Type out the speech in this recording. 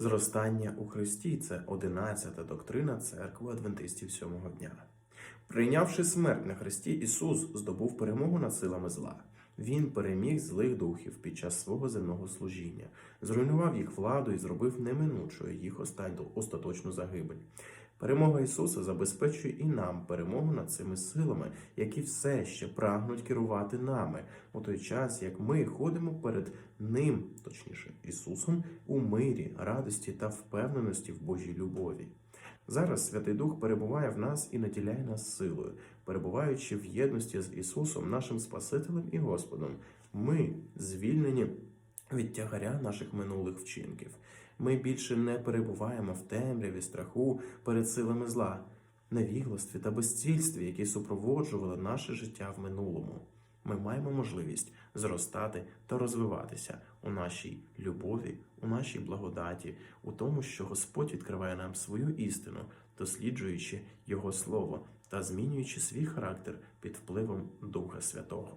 Зростання у Христі це одинадцята доктрина церкви адвентистів сьомого дня. Прийнявши смерть на Христі, Ісус здобув перемогу над силами зла. Він переміг злих духів під час свого земного служіння, зруйнував їх владу і зробив неминучою їх остаточну загибель. Перемога Ісуса забезпечує і нам перемогу над цими силами, які все ще прагнуть керувати нами, у той час, як ми ходимо перед Ним, точніше, Ісусом, у мирі, радості та впевненості в Божій любові. Зараз Святий Дух перебуває в нас і наділяє нас силою, перебуваючи в єдності з Ісусом, нашим Спасителем і Господом. Ми звільнені від тягаря наших минулих вчинків. Ми більше не перебуваємо в темряві, страху перед силами зла, невігластві та безцільстві, які супроводжували наше життя в минулому. Ми маємо можливість зростати та розвиватися у нашій любові, у нашій благодаті, у тому, що Господь відкриває нам свою істину, досліджуючи Його Слово та змінюючи свій характер під впливом Духа Святого.